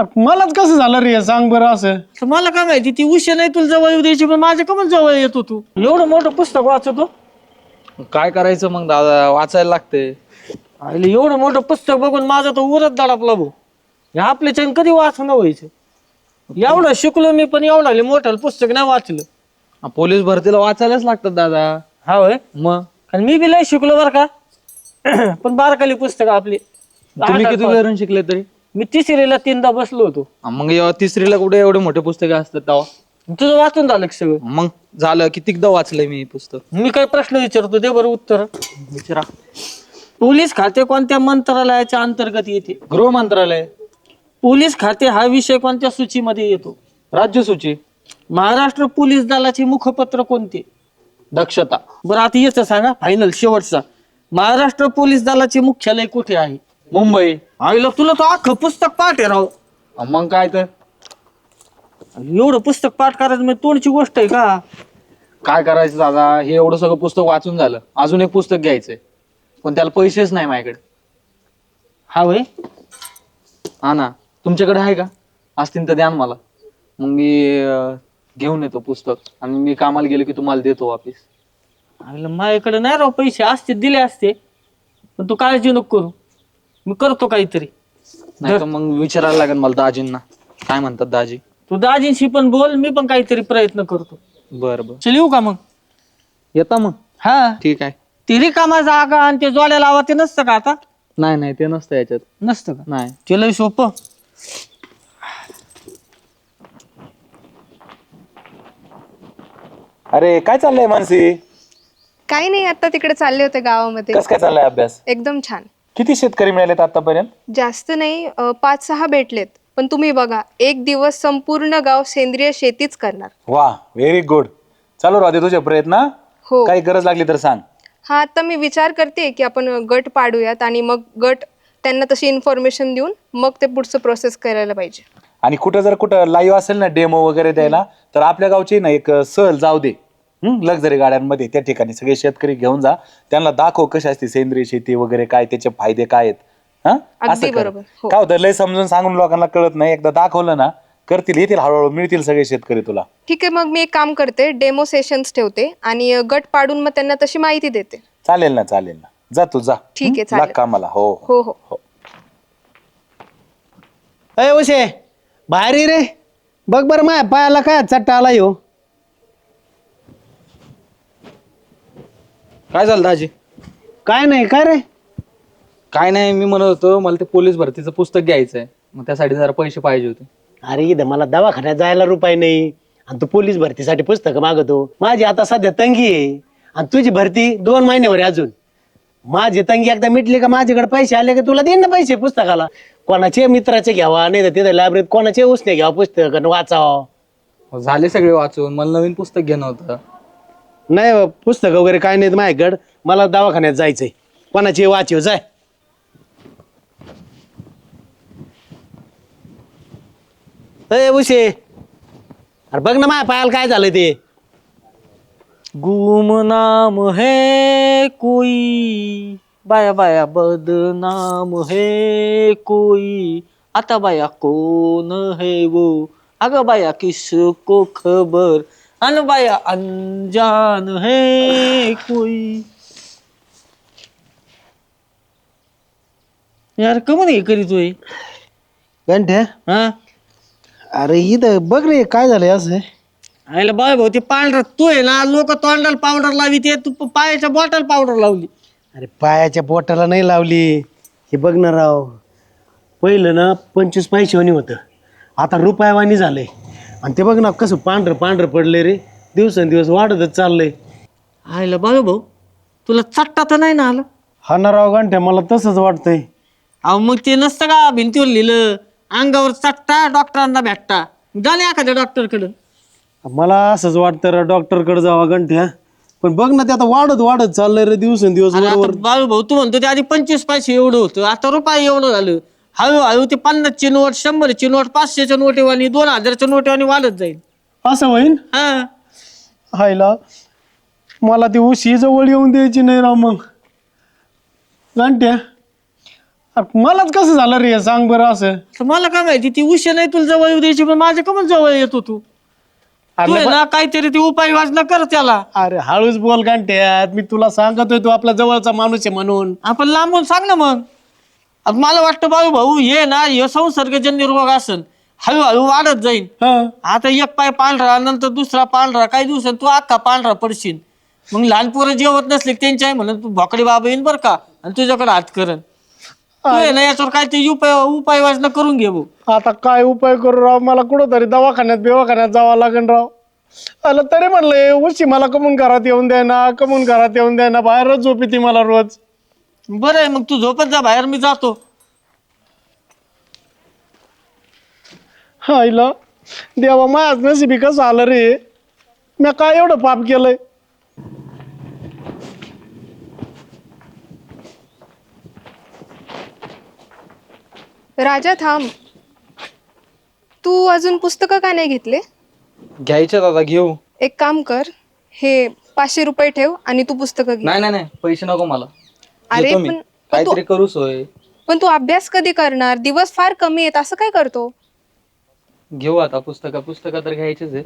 अरे मलाच कसं झालं रे? सांग बरं असं. तर मला काय माहिती ती उशी नाही तुला जवळ येऊ द्यायची पण माझ्या कमल जवळ येतो तू. एवढं मोठं पुस्तक वाचतो? काय करायचं मग दादा? वाचायला लागते आईले एवढं मोठं पुस्तक बघून माझा तो उरत दडापला भाऊ. हे आपल्या छान कधी वाचणं व्हायचं? एवढं शिकलो मी पण एवढं मोठं पुस्तक नाही वाचलं. पोलीस भरतीला वाचायलाच लागतात दादा. हा होय? मग आणि मी बी लय शिकलो बरं का. पण बारकाली पुस्तक आपली. तुम्ही किती वेळून शिकले तरी? मी तिसरीला तीनदा बसलो होतो. मग तिसरीला कुठे एवढे मोठे पुस्तकं असतात तेव्हा? तुझं वाचून झालं का सगळं? मग झालं कितीकदा वाचलंय मी हे पुस्तक? मी काही प्रश्न विचारतो दे बरं उत्तर. विचारा. पोलीस खाते कोणत्या मंत्रालयाच्या अंतर्गत येते? गृह मंत्रालय. पोलीस खाते हा विषय कोणत्या सूचीमध्ये येतो? राज्य सूची. महाराष्ट्र पोलीस दलाचे मुखपत्र कोणते? दक्षता. बरं आता याचं सांगा फायनल शेवटचा. महाराष्ट्र पोलीस दलाचे मुख्यालय कुठे आहे? मुंबई. आईला तुला तो अख्खं पुस्तक पाठ आहे राव. मग काय तर? एवढं पुस्तक पाठ करायचं म्हणजे तोंडची गोष्ट आहे का? काय करायचं दादा? हे एवढं सगळं पुस्तक वाचून झालं. अजून एक पुस्तक घ्यायचंय. पण त्याला पैसेच नाही माझ्याकडे. हा वय? हा ना. तुमच्याकडे आहे का? असतील तर द्या ना मला. मग मी अं, घेऊन येतो पुस्तक. आणि मी कामाला गेलो की तुम्हाला देतो वापिस. आईला माझ्याकडे नाही राव पैसे. असते दिले असते. पण तू काळजी नको करू. मी करतो काहीतरी. नाही तर मग विचारायला लागेल मला दाजींना. काय म्हणतात दाजी? तू दाजींशी पण बोल मी पण काहीतरी प्रयत्न करतो. बरं बरं. चल येऊ का मग? येता मग. हा. ठीक आहे. ती रिकामा जागा आणि ते जोड्या लावा ते नसतं का आता? नाही नाही ते नसतं याच्यात. नसतं का? नाही. ते लय सोपं. अरे काय चाललंय मानसी? काही नाही आता तिकडे चालले होते गावामध्ये. कस काय चाललंय अभ्यास? एकदम छान. किती शेतकरी मिळालेत आतापर्यंत? जास्त नाही अं, पाच सहा भेटलेत. पण तुम्ही बघा एक दिवस संपूर्ण गाव सेंद्रिय शेतीच करणार. वा व्हेरी गुड चालू राहते तुझे प्रयत्न हो? काही गरज लागली तर सांग. हा आता मी विचार करते की आपण गट पाडूयात आणि मग गट त्यांना तशी इन्फॉर्मेशन देऊन मग ते पुढचं प्रोसेस करायला पाहिजे. आणि कुठं जर कुठं लाईव्ह असेल ना डेमो वगैरे द्यायला तर आपल्या गावची ना एक सहल जाऊ दे. लक्झरी गाड्यांमध्ये त्या ठिकाणी सगळे शेतकरी घेऊन जा. त्यांना दाखव कशी असते सेंद्रिय शेती वगैरे काय त्याचे फायदे काय आहेत? हा? अगदी असं कर. बरोबर, हो. काय होतं लय समजून सांगून लोकांना कळत नाही. एकदा दाखवलं ना करतील येतील हळूहळू मिळतील सगळे शेतकरी तुला. ठीक आहे मग मी एक काम करते. डेमो सेशन्स ठेवते आणि अं, गट पाडून मग त्यांना तशी माहिती देते. चालेल ना चालेल ना. जा तू जा. ठीक आहे, हं? चालेल. लाग कामाला. हो हो. हो अय उशे बाहेर ये रे. बघ बरं माया पायाला काय चट्टा आला हो काय झालं दाजी? काय नाही काय रे? काय नाही मी म्हणत होतो मला ते पोलीस भरतीचं पुस्तक घ्यायचंय. मग त्यासाठी जरा पैसे पाहिजे होते. अरे इथं मला दवाखान्यात जायला रुपाय नाही. आणि तू पोलीस भरतीसाठी पुस्तकं मागवतो माझी आता सध्या तंगी आहे. आणि तुझी भरती दोन महिन्यावर आहे अजून. माझी तंगी एकदा मिटली का माझ्याकडे पैसे आले का तुला देईन ना पैसे पुस्तकाला. कोणाचे मित्राचे घ्यावा नाही तर तिथे लायब्ररीत कोणाचे उसने घ्यावा पुस्तक आणि वाचावं. मग झाले सगळे वाचून. मला नवीन पुस्तक घेणं होतं. नाही बा, पुस्तक वगैरे काय नाही माझ्याकडं. मला दवाखान्यात जायचंय. कोणाचे वाचव हो, जाय. अय उशे अरे बघ ना माझ्या पायाला काय झालं ते. गुमनाम है कोई बाया बाया बदनाम है कोई. आता बाया कोण है वो? अगं बाया किसको खबर? अन बाया अनजान है कोई। यार कमन हे करीतोय घंट्या हा? अरे इथं बघ रे काय झालंय असं? आयला बाय भाऊ ते पावडर तू आहे ना लोक तोंडाला पावडर लावी ते तू पायाच्या बॉटल पावडर लावली. अरे पायाच्या बोटाला नाही लावली. हे बघ ना राव पहिलं ना पंचवीस पैशावानी होतं. आता रुपयावानी झालंय. आणि ते बघ ना कसं पांढरं पांढरं पडलंय रे. दिवसेंदिवस वाढतच चाललंय. आयला बाय भाऊ तुला चट्टा तर नाही ना आला? हा ना राव घंट्या मला तसंच वाटतंय. अहो मग ते नसतं का भिंतीवर लिहिलं? अंगावर चट्टा डॉक्टरांना भेटता. झाले एखाद्या डॉक्टरकडं. मला असंच वाटतं डॉक्टरकडे जावा घंट्या पण बघ ना ते आता वाढत वाढत चाललंय रे दिवसेंदिवस बरोबर बाळू भाऊ तू म्हणतो ते आधी पंचवीस पैसे एवढं होतं. आता रुपये एवढं झालं. हळूहळू ते पन्नासची नोट शंभरची नोट पाचशेच्या नोटेवानी दोन हजारच्या नोटेवानी वाढत जाईल. असं होईन? हा. हायला मला ती उशी जवळ येऊन द्यायची नाही राव मग. अरे मलाच कसं झालं रे हे सांग बरं असं. तर मला काय माहिती ती उशी नाही तुला जवळ येऊ द्यायची पण माझ्या कमन जवळ येतो तू. तू आहे ना काहीतरी ती उपाययोजना कर त्याला. अरे हळूच बोल गांठ्यात मी तुला सांगतोय तू आपला जवळचा माणूस आहे म्हणून. आपण लांबून सांग ना मग. आता मला वाटतं बाळू भाऊ हे ना हे संसर्गजन्य रोग असन. हळूहळू वाढत जाईल हं. आता एक पाय पांढरा नंतर दुसरा पांढरा काही दिवसांनी तू अख्खा पांढरा पडशील. मग लहान पोरं जेवत नसले की त्यांची आई म्हणून तू भोकडे बाबा येईन बरं का? आणि तुझ्याकडे हात करण तू आहे ना याच्यावर काहीतरी उपाय उपाययोजना करून घे भाऊ. आता काय उपाय करू राव? मला कुठं तरी दवाखान्यात बिवाखान्यात जावं लागेल राव. आलं तरी म्हणलं उशी मला कमून घरात येऊन द्या ना कमून घरात येऊन द्या ना बाहेरच झोप येते मला रोज. बरं आहे मग तू झोपत जा बाहेर मी जातो. आईला देवा माझ्याच नशिबी कसं आलं रे? मी काय एवढं पाप केलंय? राजा थांब. तू अजून पुस्तकं का नाही घेतले? घ्यायचे दादा घेऊ. एक काम कर हे पाचशे रुपये ठेव आणि तू पुस्तकं घे. नाही नाही नाही पैसे नको मला. अरे मी. पण पण काहीतरी तू करू सोय. पण तू अभ्यास कधी करणार? दिवस फार कमी आहेत असं काय करतो? घेऊ आता पुस्तक पुस्तक तर घ्यायचेच आहे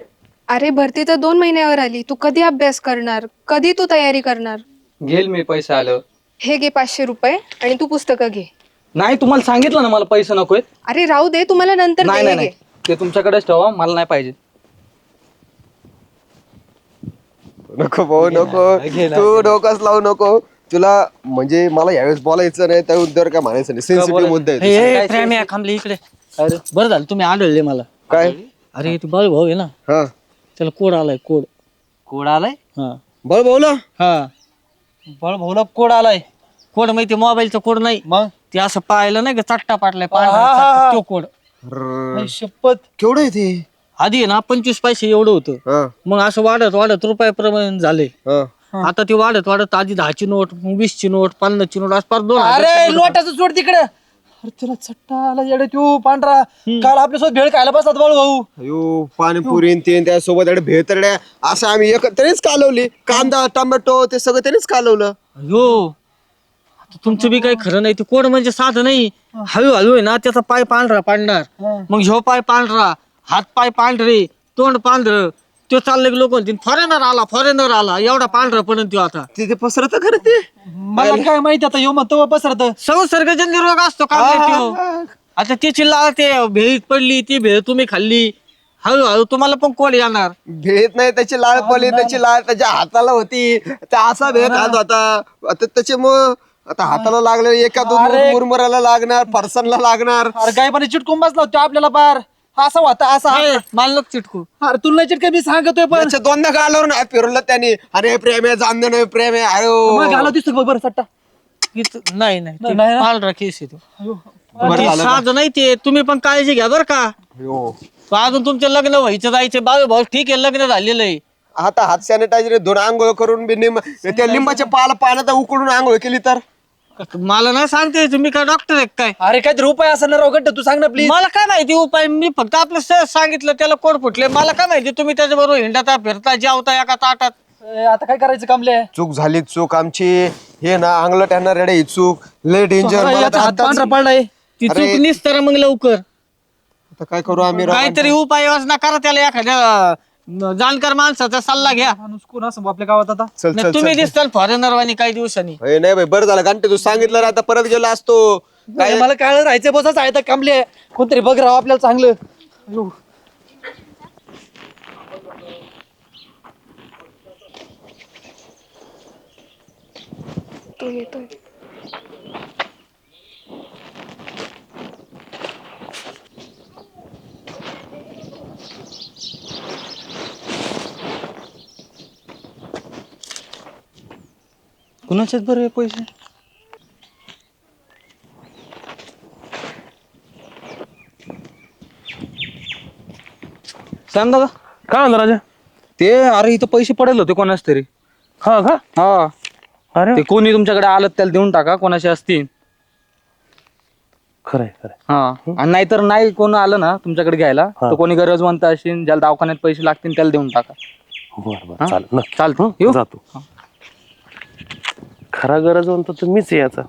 अरे भरती तर दोन महिन्यावर आली. तू कधी अभ्यास करणार? कधी तू तयारी करणार? घेईल मी पैसे आलं. हे घे पाचशे रुपये आणि तू पुस्तकं घे. नाही तुम्हाला सांगितलं ना मला पैसे नकोय अरे राहू दे तुम्हाला नंतर नाही दे, नाही हे नाही. घे. ते तुमच्याकडेच ठेवा मला नाही पाहिजे. नको भाऊ नको. तू डोकंच लावू नको. तुला म्हणजे मला यावेळेस बोलायचं नाही त्या मुद्द्यावर काय म्हणायचं नाही. सेन्सिटिव्ह मुद्दा आहे हे, प्रेम आहे, खांबले इकडे. बरं झालं तुम्ही आढळले मला. काय? अरे तू बाळू भाऊ आहे ना? हा. त्याला कोड आलाय कोड. कोड आलाय? हा. बळ भाऊला? हा. बळ भाऊला कोड आलाय. कोड माहिती मोबाईलचा कोड नाही. मग? ते असं पाहिलं नाही का चट्टा पाटलाय पांढरा चट्टा, तो कोड. शपथ. केवढं आहे ते? आधी आहे ना पंचवीस पैसे एवढं होतं. हा. मग असं वाढत वाढत रुपयाप्रमाणे झाले. हा. आता ते वाढत वाढत आधी दहाची नोट मग वीसची नोट पन्नासची नोट असं पार दोन अरे लोटाचं सोड तिकडे. अरे तुला चट्टा आला येडे तू पांढरा. काल आपल्यासोबत भेळ खायला बसतात बाळू भाऊ. अयो पाणीपुरी आणि ते त्यासोबत एवढे भेतरड्या. असं आम्ही एक त्यानेच कालवली. कांदा टोमॅटो ते सगळं त्यानेच कालवलं. हो आता तुमचं बी काही खरं नाही. ते कोड म्हणजे साधं नाही. हळूहळू आहे ना त्याचा पाय पांढरा पाडणार. मग ह्यो पाय पांढरा हात पाय पांढरे तोंड पांढर. तो चालले लोक म्हणतील फॉरेनर आला फॉरेनर आला एवढा पांढरा पडन तो आता. ते ते पसरत खरं ते? मला काय माहिती आता यो म्हणतो पसरत. संसर्गजन्य रोग असतो का आता त्याची लाळ ते भेळीत पडली ती भेळ तुम्ही खाल्ली. हळूहळू तुम्हाला पण कोड येणार. भेट नाही त्याची लाळ पडली त्याची लाळ त्याच्या हाताला होती. त्या असा भेट हात होता. आता त्याच्यामुळं आता हाताला लागलं एका दोन मुरमुराला लागणार फरसाणला लागणार. अरे काय पण चिटकून बसला होता आपल्याला पार असा होता असा. मला नको चिटकू अरे तुला चिटका मी सांगतोय पण. दोनदा गालावर नाही फिरवलं त्याने. अरे प्रेम आहे जाणं नाही प्रेम आहे मग अरे दिसतो बघ बरं सट्टा? इथं- नाही नाही ते नाही ना? पांढरा केस येतो साधं नाही ते. तुम्ही पण काळजी घ्या बरं का. तो अजून तुमचं लग्न व्हायचं जायचं. बाबा भाऊ ठीक आहे लग्न झालेलं आहे. आता हात सॅनिटायझर दोन आंघोळ करून बी निम त्या लिंबाच्या पाला पाण्यात उकडून आंघोळ केली तर? मला नाही सांगते तुम्ही काय डॉक्टर आहे काय? अरे काहीतरी उपाय असेल ना राव तू सांग ना प्लीज मला काय माहिती उपाय? मी फक्त आपलं सहज सांगितलं त्याला कोड फुटले. मला काय माहिती तुम्ही त्याच्याबरोबर हिंडाता फिरता जेवता एका ताटात? आता काय करायचं कामले? चूक झाली चूक आमची. हे ना अंगलट येणार रेडे ही चूक लय डेंजर मला तर हात आताच- पांढरा पडलाय. ती अरे. चूक निसतर मग लवकर. आता काय करू आम्ही राव? काहीतरी उपाय योजना करा त्याला एखाद्या न- जाणकार माणसाचा सल्ला घ्या. माणूस कोण असं आपल्या गावात आता? चल नाही, चल तुम्ही चल. दिसताल फॉरेनर वाणी काही दिवसांनी. हे नाही भाई बरं झालं. घंटे तू सांगितलं ना आता परत गेलो असतो. काय? मला काय राहायचं बसच आहे तर कामले. कोणतरी बघ राव आपल्याला चांगलं. अयो. तू येतोय. कुणाच्याच बरं पैसे? सांग दादा. काय म्हणलं राजा? ते अरे इथं पैसे पडेल होते कोणाच तरी. हा का? हा. अरे ते कोणी तुमच्याकडे आलं त्याला देऊन टाका कोणाशी असतील. खरंय खरंय. हा. आणि नाहीतर नाही कोण आलं ना तुमच्याकडे घ्यायला तर कोणी गरजवंत असेल ज्याला दवाखान्यात पैसे लागतील त्याला देऊन टाका. बरं बरं. हा? चालेल नक्की. चालतं. येऊ? जातो. खरा गरज म्हणतो तुम्हीच याचा.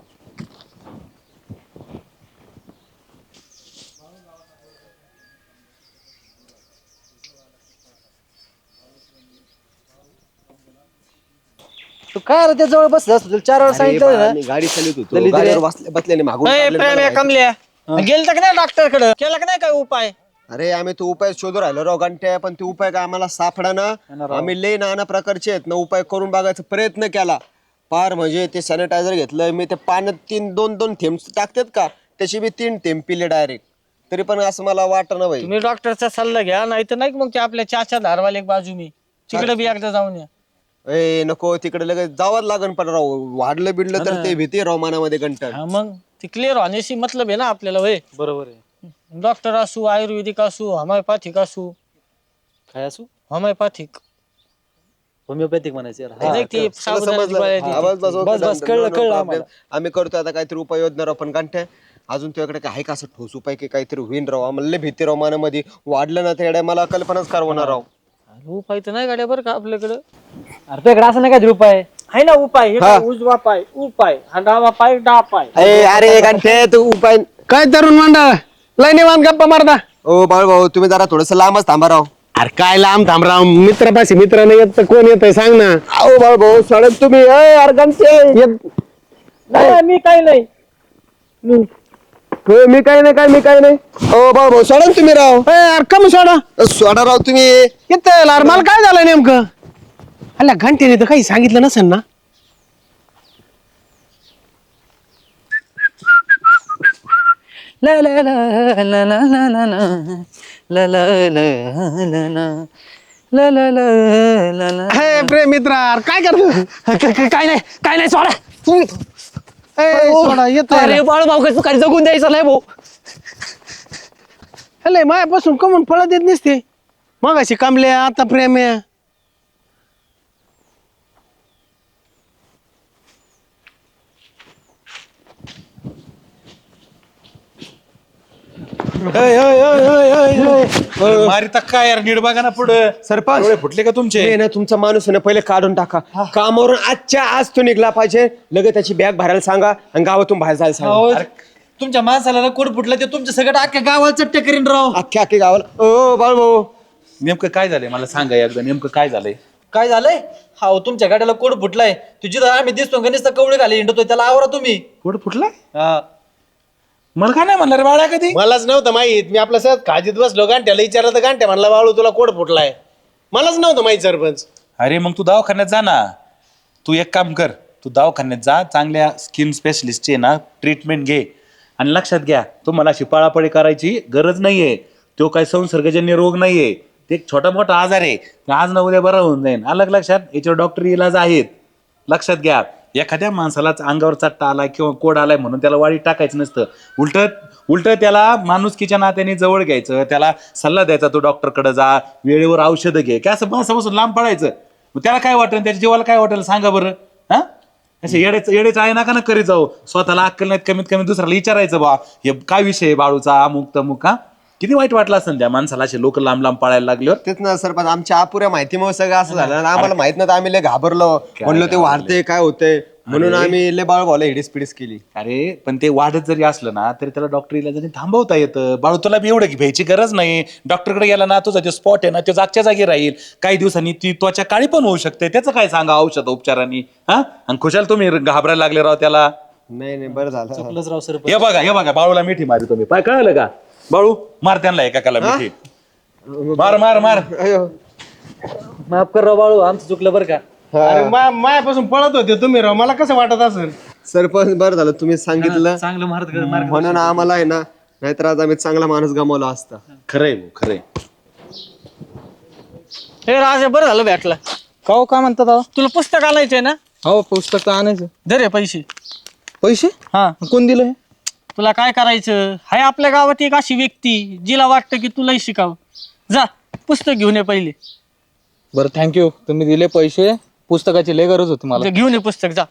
तू काय रे जवळ बसला चार वेळा सांगितलं ना? गाडी कमल्या. गेल तर डॉक्टरकडे केला का नाही काय उपाय? अरे आम्ही तो उपाय शोधू राहिलो राव गंठ्या पण ते उपाय काय आम्हाला सापडा ना. आम्ही लय नाना प्रकारचे आहेत ना उपाय करून बघायचा प्रयत्न केला. पार म्हणजे ते सॅनिटायझर घेतलं मी ते पाण्यात तीन दोन दोन थेंब टाकतात का त्याची बी तीन थेंब पिले डायरेक्ट तरी पण असं मला वाटत ना भाई तुम्ही डॉक्टरचा सल्ला घ्या नाही तर नाही मग ते आपल्या चाचा धारवाल एक बाजू मी. तिकडे बी एकदा जाऊन या. ए नको तिकडे लगेच जावंच लागन पण राव. वाढलं बिडलं तर ते भीती राव मनामध्ये कंटन हा मग ते क्लिअर होण्याशी मतलब आहे ना आपल्याला वय बरोबर आहे. डॉक्टर असू आयुर्वेदिक असू होमिओपॅथिक असू. काय असू? होमिओपॅथिक होमिओपॅथिक म्हणायचं यार. नाही ते साबुदाण्याची गोळ्या देते. बस बस बस, बस, कळलं, कळलं प्रॉब्लेम आम्ही करतो आता काहीतरी उपाय योजना राव पण कंठे अजून तुझ्याकडे काय आहे का असं ठोस उपाय की काहीतरी होईन राव? आम्हाला लय भीती राव मनामध्ये. वाढलं ना त्या मला कल्पनाच करवणार राव. उपाय तर नाही गाड्या बरं का आपल्याकडं? अरे तुझ्याकडे असं नाही काय उपाय. आहे ना उपाय हे काय उजवा पाय उपाय हा डावा पाय डा पाय. अरे कंठे तू उपाय काय तरुण मंडळ लय निवांत गप्पा मारता. ओ बाळ भाऊ तुम्ही जरा थोडस लांबच थांबा राव. अरे काय लांब थांबराव मित्रापाशी मित्र नाही येत तर कोण येतंय सांग ना. अहो बाळ भाऊ सडक तुम्ही ए, येत नाही मी काही नाही. हो, मी काय नाही काय मी काय नाही. ओ बाळ भाऊ सडक तुम्ही राव. ए, अरे कमी सोडा. सोडा राव तुम्ही. येतं अरे मला काय झालं नेमकं? अल्ला घंटेने तर काही सांगितलं नसेल ना? ला ला ला ला ला ला ला ला ला ला ला ला ला ला ला ला ला ला हे प्रेम मित्र अरे काय करतो काय नाही काय नाही सोडा ए, सोडा येतो अरे बाळ भाऊ कसं काय जगून द्यायचं नाही भाऊ हले मायापासून कमून पळत येत नसते मग अशी कामले आता प्रेम आहे मारिता काय यार नीट बघा ना पुढं. सरपंच डोळे फुटले का तुमचे? नाही ना तुमचा माणूस आहे ना पहिले काढून टाका. कामावरून आजच्या आज तो निघला पाहिजे. लगेच त्याची बॅग भरायला सांगा आणि गावातून बाहेर जायला सांगा. अरे, तुमच्या माणसाला ना कोड फुटलं ते तुमच्या सगळं अख्ख्या गावाला चट्टे करीन राव. अख्ख्या अख्खे गावाला. ओ बाळ भाऊ नेमकं काय झालंय? मला सांगा एकदा नेमकं काय झालंय? काय झालंय? हा हो, तुमच्या गाड्याला कोड फुटलाय? तू जिथं आम्ही दिसतो गणेशचा कवळे घाले हिंडतोय त्याला आवरा तुम्ही. पुढे फुटलाय? हा. मला काय नाही म्हणलं रे बाळा कधी? मलाच नव्हतं माहीत. मी आपलं सहज खाजीत बसलो गांठ्याला विचारलं तर गांठ्या म्हणला बाळू तुला कोड फुटलाय. मलाच नव्हतं माहीत सरपंच. अरे मग तू दवाखान्यात जा ना. तू एक काम कर तू दवाखान्यात जा. चांगल्या स्किन स्पेशलिस्टची ना ट्रीटमेंट घे. आणि लक्षात घ्या तुम्हाला अशी पळापळी करायची गरज नाहीये. तो काही संसर्गजन्य रोग नाहीये. ते एक छोटा मोठा आजार आहे. आज ना उद्या बरं होऊन जाईल अलग लक्षात याच्यावर डॉक्टरी इलाज आहेत. लक्षात घ्या. एखाद्या माणसालाच अंगावर चट्टा किंवा कोड आलाय म्हणून त्याला वाडी टाकायचं नसतं. उलट उलट त्याला माणुसकीच्या नात्याने जवळ घ्यायचं त्याला सल्ला द्यायचा तो डॉक्टरकडे जा वेळेवर औषधं घे. काय असं माणसापासून लांब पडायचं मग त्याला काय वाटेल? त्याच्या जीवाला काय वाटेल? सांगा बरं. हा? असे येडेच येडेच आहे नका ना करी जाऊ स्वतःला अक्कल नाहीत कमीत कमी दुसऱ्याला विचारायचं बा हे काय विषय आहे बाळूचा? अमुक तमुक हा? किती वाईट वाटलं असेल त्या माणसाला? असे लोक लांब लांब पळायला लागल्यावर? तेच ना सरपंच आमच्या अपुऱ्या माहितीमुळे सगळं असं झालं. ना आम्हाला माहीत नव्हतं आम्ही लय घाबरलो. म्हणलो ते वाढते काय होतंय? म्हणून आम्ही लय बाळ भाऊला हिडीस पिडीस केली. अरे पण ते वाढत जरी असलं ना तरी त्याला डॉक्टर इलाजाने थांबवता येतं. बाळू तुला बी एवढं घ्यायची गरज नाही. डॉक्टरकडे गेला ना तुझा जो स्पॉट आहे ना तो जागच्या जागी राहील. काही दिवसांनी ती त्वचा काळी पण होऊ शकते. त्याचं काय सांगा औषध उपचारांनी? हा? आणि खुशाल तुम्ही घाबरायला लागले राव त्याला? नाही नाही बरं झालं. चुकलंच राव सर हे बघा हे बघा बाळूला मिठी मारी तुम्ही पाय कळलं का? बाळू. मार त्यांना एकाला मिठी मार मार मार. अयो. माफ कर राव बाळू आमचं चुकलं बरं का? अरे मा- मायापासून पळत होते तुम्ही राव मला कसं वाटत असेल? सरपंच बरं झालं तुम्ही सांगितलं. चांगलं मारत मार म्हणून आम्हाला आहे ना नाहीतर आज आम्ही चांगला माणूस गमावला असता. खरंय भाऊ, खरंय. हे राजा बरं झालं भेटला. का हो, काय म्हणतात अहो? तुला पुस्तक आणायचंय ना? हो पुस्तक तर आणायचं. दे रे पैसे. पैसे? हा. कोण दिलं हे? तुला काय करायचं? हाय आपल्या गावात एक अशी व्यक्ती जिला वाटतं की तुलाही शिकावं. जा पुस्तक घेऊन ये पहिले. बरं थँक्यू तुम्ही दिले पैसे. पुस्तकाची लय गरज होती मला. घेऊन ये पुस्तक जा.